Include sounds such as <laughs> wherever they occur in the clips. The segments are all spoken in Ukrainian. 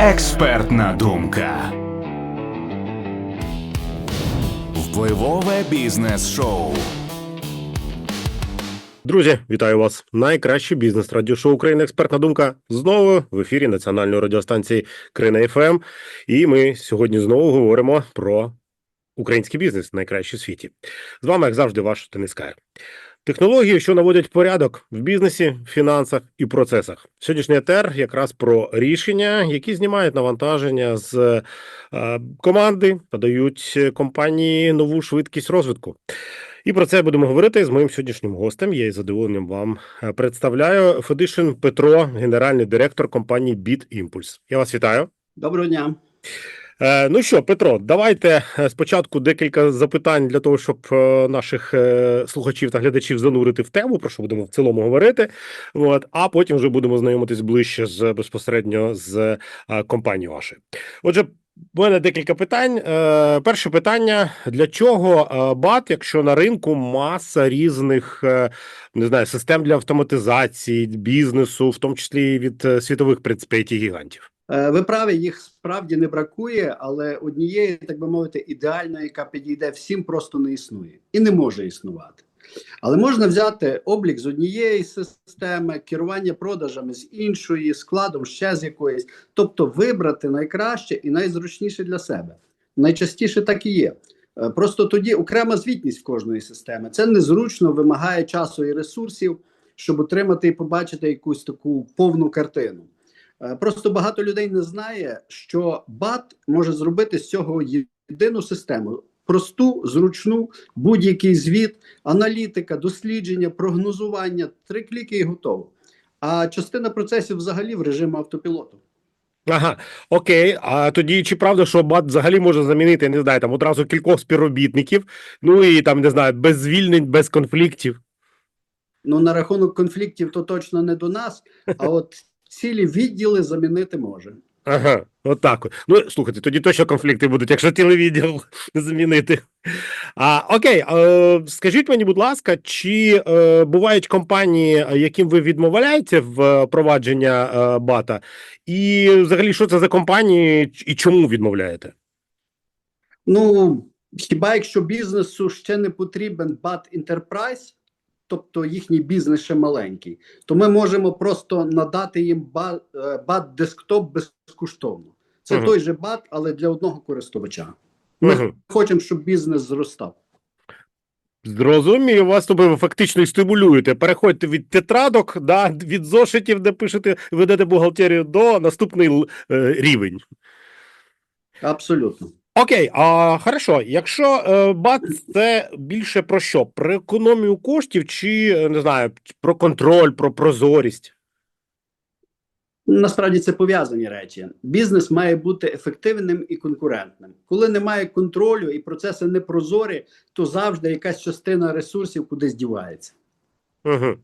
Експертна думка. Впливове бізнес-шоу. Друзі, вітаю вас! Найкраще бізнес радіошоу України. Експертна думка знову в ефірі національної радіостанції Крина ФМ. І ми сьогодні знову говоримо про український бізнес, найкращий у світі. З вами, як завжди, ваш Денис. Технології, що наводять порядок в бізнесі, фінансах і процесах. Сьогоднішній етер якраз про рішення, які знімають навантаження з е, команди та дають компанії нову швидкість розвитку. І про це будемо говорити з моїм сьогоднішнім гостем. Я із задоволенням вам е, представляю Федишин Петро, генеральний директор компанії BitImpulse. Я вас вітаю. Доброго дня. Е, Ну що, Петро, давайте е, спочатку декілька запитань для того, щоб е, наших слухачів та глядачів занурити в тему, про що будемо в цілому говорити. От, а потім вже будемо знайомитись ближче з безпосередньо з компанією вашою. Отже, у мене декілька питань. Перше питання: для чого БАТ, якщо на ринку маса різних не знаю, систем для автоматизації бізнесу, в тому числі від світових предприятій гігантів? Е, Ви праві, їх справді не бракує, але однієї, так би мовити, ідеальної, яка підійде всім, просто не існує і не може існувати. Але можна взяти облік з однієї системи, керування продажами з іншої, складом ще з якоїсь, тобто вибрати найкраще і найзручніше для себе. Найчастіше так і є. Е, Просто тоді окрема звітність в кожної системи. Це незручно, вимагає часу і ресурсів, щоб отримати і побачити якусь таку повну картину. Е, Просто багато людей не знає, що БАТ може зробити з цього єдину систему. Просту, зручну, будь-який звіт, аналітика, дослідження, прогнозування, три кліки і готово. А частина процесів взагалі в режимі автопілоту. Ага, окей. А тоді чи правда, що бат взагалі може замінити, не знаю, там одразу кількох співробітників, ну і там не знаю, без звільнень, без конфліктів. Ну, на рахунок конфліктів, то точно не до нас, а от цілі відділи замінити може. Ага, отак. от. Ну, слухайте, тоді точно конфлікти будуть, якщо телевідділ <laughs> замінити. А, окей, е, скажіть мені, будь ласка, чи е, бувають компанії, яким ви відмовляєте в впровадження е, бата? І взагалі, що це за компанії і чому відмовляєте? Ну, хіба якщо бізнесу ще не потрібен BAT Enterprise, тобто їхній бізнес ще маленький, то ми можемо просто надати їм е, BAT десктоп безкоштовно. Це Мгм. той же BAT, але для одного користувача. Ми Мгм. хочемо, щоб бізнес зростав. Зрозумію, вас тобі ви фактично і стимулюєте. Переходьте від тетрадок, да, від зошитів, де пишете, ведете бухгалтерію, до наступний е, рівень. Абсолютно. Окей, а хорошо. Якщо е, бат це більше про що? Про економію коштів, чи е, не знаю, про контроль, про прозорість? Насправді це пов'язані речі. Бізнес має бути ефективним і конкурентним. Коли немає контролю і процеси не прозорі, то завжди якась частина ресурсів кудись дівається. Угу.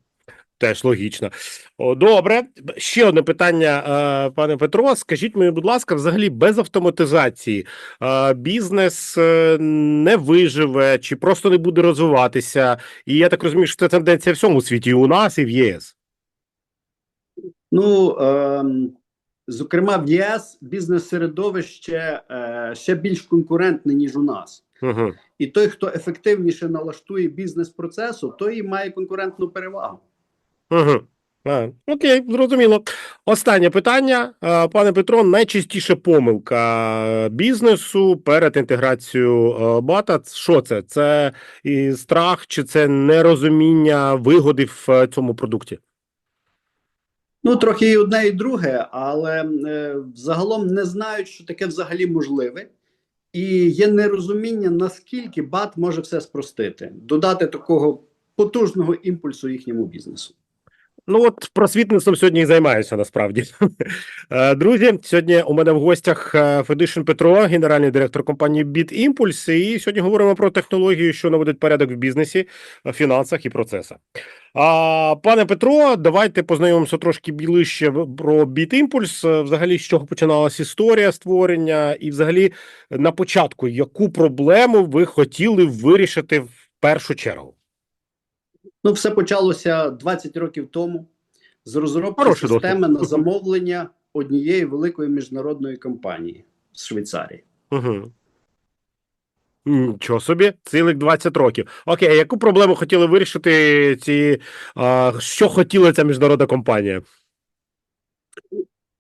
Теж логічно. О, добре. Ще одне питання, е, пане Петро. Скажіть мені, будь ласка, взагалі без автоматизації е, бізнес е, не виживе чи просто не буде розвиватися? І я так розумію, що це тенденція в всьому світі, і у нас, і в ЄС. Ну ем, зокрема, в ЄС бізнес-середовище е, ще більш конкурентне ніж у нас. Угу. І той, хто ефективніше налаштує бізнес-процесу, той і має конкурентну перевагу. Угу. А, окей, зрозуміло. Останнє питання, пане Петро. Найчастіша помилка бізнесу перед інтеграцією е, бата. Що це? Це і страх, чи це нерозуміння вигоди в е, цьому продукті? Ну, трохи і одне, і друге, але е, загалом не знають, що таке взагалі можливе, і є нерозуміння, наскільки бат може все спростити, додати такого потужного імпульсу їхньому бізнесу. Ну от просвітництвом сьогодні і займаюся насправді. <laughs> Е, Друзі, сьогодні у мене в гостях е, Федишин Петро, генеральний директор компанії BitImpulse, і сьогодні говоримо про технологію, що наводить порядок в бізнесі, е, фінансах і процесах. А, пане Петро, давайте познайомимося трошки ближче про BitImpulse. Е, Взагалі, з чого починалась історія створення, і взагалі на початку, яку проблему ви хотіли вирішити в першу чергу? Ну, все почалося 20 років тому з розробки Хороший системи на замовлення однієї великої міжнародної компанії з Швейцарії. Угу. Нічого собі, цілих 20 років. Окей, а яку проблему хотіли вирішити ці. А, що хотіла ця міжнародна компанія?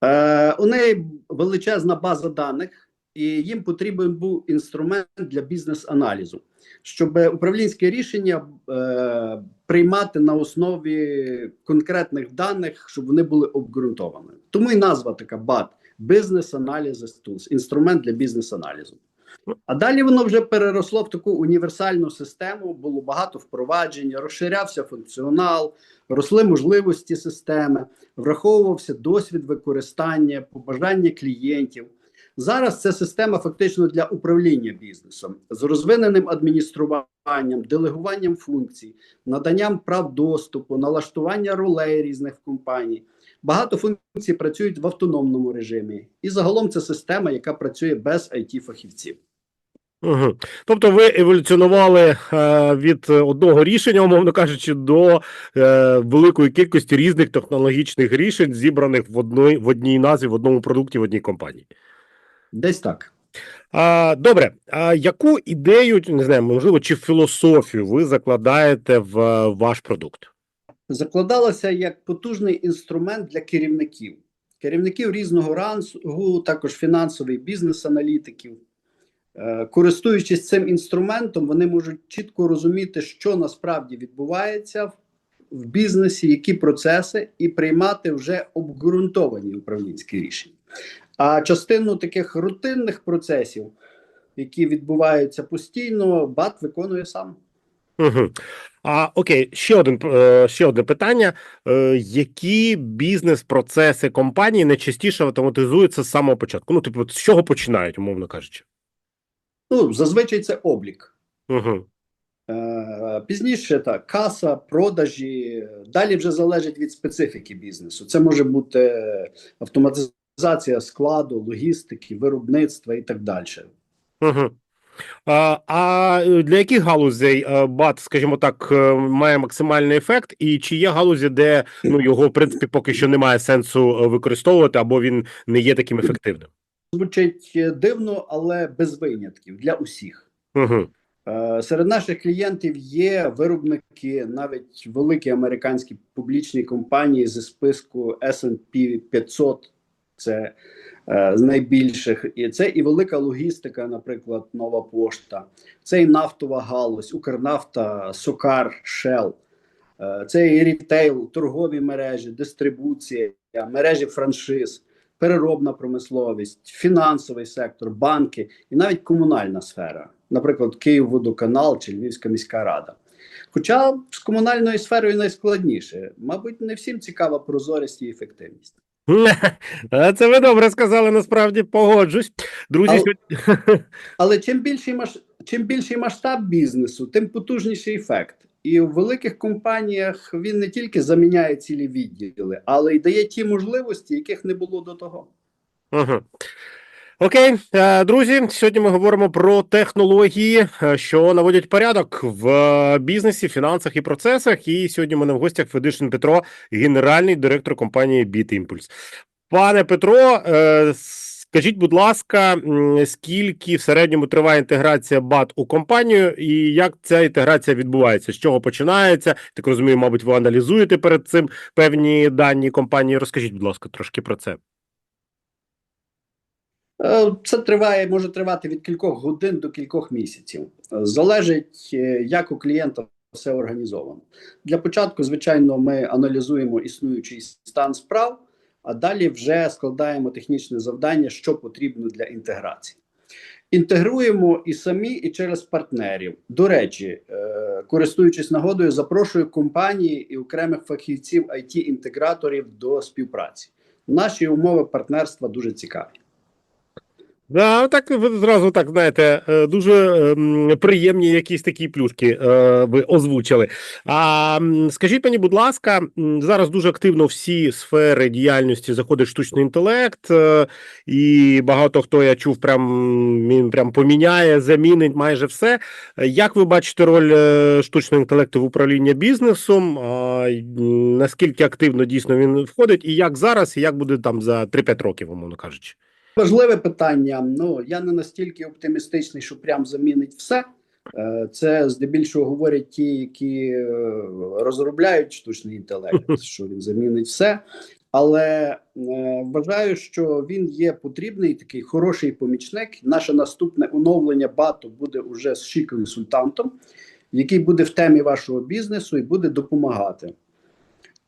Е, у неї величезна база даних, і їм потрібен був інструмент для бізнес-аналізу, щоб управлінське рішення е, приймати на основі конкретних даних, щоб вони були обґрунтовані. Тому і назва така BAT – Business Analysis Tools, інструмент для бізнес-аналізу. А далі воно вже переросло в таку універсальну систему, було багато впроваджень, розширявся функціонал, росли можливості системи, враховувався досвід використання, побажання клієнтів. Зараз це система фактично для управління бізнесом з розвиненим адмініструванням, делегуванням функцій, наданням прав доступу, налаштування ролей різних в компанії. Багато функцій працюють в автономному режимі, і загалом це система, яка працює без it фахівців. Угу. Тобто ви еволюціонували е, від одного рішення, умовно кажучи, до е, великої кількості різних технологічних рішень, зібраних в одній, в одній назві, в одному продукті, в одній компанії. Десь так. А, добре, а яку ідею, не знаю, можливо, чи філософію ви закладаєте в е, ваш продукт? закладалася як потужний інструмент для керівників, керівників різного рангу, також фінансових бізнес-аналітиків. Е, Користуючись цим інструментом, вони можуть чітко розуміти, що насправді відбувається в- в бізнесі, які процеси, і приймати вже обґрунтовані управлінські рішення. А частину таких рутинних процесів, які відбуваються постійно, БАТ виконує сам. Угу. А окей, ще один е, ще одне питання: Е, які бізнес-процеси компанії найчастіше автоматизуються з самого початку? Ну, типу, з чого починають, умовно кажучи? Ну, зазвичай це облік. Угу. Пізніше так, каса, продажі. Далі вже залежить від специфіки бізнесу. Це може бути автоматизація складу, логістики, виробництва і так далі. Угу. А, а для яких галузей е, БАТ, скажімо так, е, має максимальний ефект, і чи є галузі, де ну його в принципі поки що немає сенсу е, використовувати, або він не є таким ефективним? Звучить дивно, але без винятків для усіх. Угу. Серед наших клієнтів є виробники, навіть великі американські публічні компанії зі списку S&P 500, це е, з найбільших, і це і велика логістика, наприклад, нова пошта, це і нафтова галузь, Укрнафта, Сокар, Shell, Е, це і рітейл, торгові мережі, дистрибуція, мережі франшиз, переробна промисловість, фінансовий сектор, банки і навіть комунальна сфера, наприклад, Київводоканал чи Львівська міська рада. Хоча з комунальною сферою найскладніше, мабуть, не всім цікава прозорість і ефективність. <laughs> Це ви добре сказали, насправді погоджусь. Друзі, Але- сьогодні- <laughs> Але чим більший маш... чим більший масштаб бізнесу, тим потужніший ефект. І в великих компаніях він не тільки заміняє цілі відділи, але й дає ті можливості, яких не було до того. Угу. Окей, е, друзі, сьогодні ми говоримо про технології, е, що наводять порядок в е, бізнесі, фінансах і процесах. І сьогодні в мене в гостях Федишин Петро, генеральний директор компанії BitImpulse. Пане Петро, скажіть, будь ласка, скільки в середньому триває інтеграція БАТ у компанію, і як ця інтеграція відбувається? З чого починається? Так розумію, мабуть, ви аналізуєте перед цим певні дані компанії. Розкажіть, будь ласка, трошки про це. Е, Це триває, може тривати від кількох годин до кількох місяців. Залежить, е, як у клієнта все організовано. Для початку, звичайно, ми аналізуємо існуючий стан справ, а далі вже складаємо технічне завдання, що потрібно для інтеграції. Інтегруємо і самі, і через партнерів. До речі, е, користуючись нагодою, запрошую компанії і окремих фахівців IT-інтеграторів до співпраці. Наші умови партнерства дуже цікаві. Да, так ви зразу так знаєте, е, дуже ем, приємні якісь такі плюшки е, ви озвучили. А скажіть мені, будь ласка, зараз дуже активно всі сфери діяльності заходить штучний інтелект, е, і багато хто я чув, прям він прям поміняє, замінить майже все. Як ви бачите роль штучного інтелекту в управлінні бізнесом? Наскільки активно дійсно він входить, і як зараз, і як буде там за 3-5 років, умовно кажучи? Важливе питання. Ну я не настільки оптимістичний, що прям замінить все. Е, Це здебільшого говорять ті, які е, розробляють штучний інтелект, <laughs> що він замінить все. Але е, вважаю, що він є потрібний такий хороший помічник. Наше наступне оновлення бату буде уже з ші консультантом, який буде в темі вашого бізнесу і буде допомагати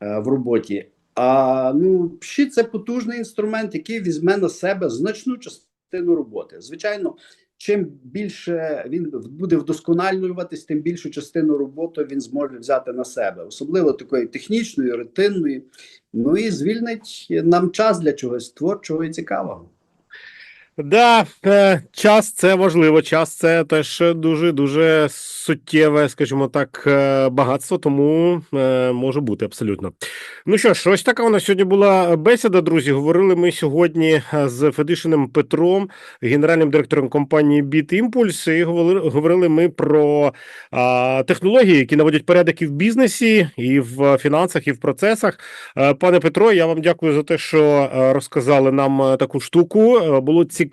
е, в роботі. А ну, ще це потужний інструмент, який візьме на себе значну частину роботи. Звичайно, чим більше він буде вдосконалюватись, тим більшу частину роботи він зможе взяти на себе, особливо такої технічної, ретинної. Ну і звільнить нам час для чогось творчого і цікавого. Да, е, час це важливо. Час це теж дуже дуже суттєве, скажімо так, е, багатство, тому е, може бути абсолютно. Ну що ж, ось така у нас сьогодні була бесіда, друзі. Говорили ми сьогодні з Федишиним Петром, генеральним директором компанії BitImpulse, і говорили, говорили ми про технології, які наводять порядок і в бізнесі, і в фінансах, і в процесах. Пане Петро, я вам дякую за те, що розказали нам таку штуку. Було цікаво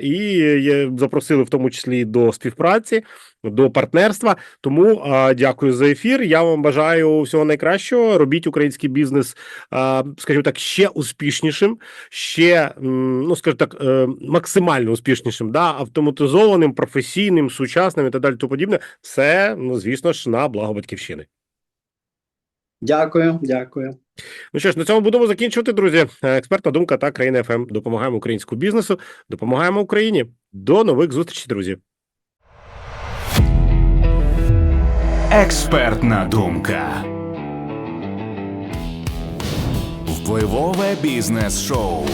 і е, запросили в тому числі до співпраці, до партнерства. Тому е, дякую за ефір. Я вам бажаю всього найкращого. Робіть український бізнес, е, скажімо так, ще успішнішим, ще ну скажімо так, е, максимально успішнішим, да, автоматизованим, професійним, сучасним і так далі. То подібне. Все, ну звісно ж, на благо батьківщини. Дякую, дякую. Ну що ж, на цьому будемо закінчувати, друзі. Е, Експертна думка та країна ФМ. Допомагаємо українському бізнесу, допомагаємо Україні. До нових зустрічей, друзі. Експертна думка. Впливове бізнес шоу.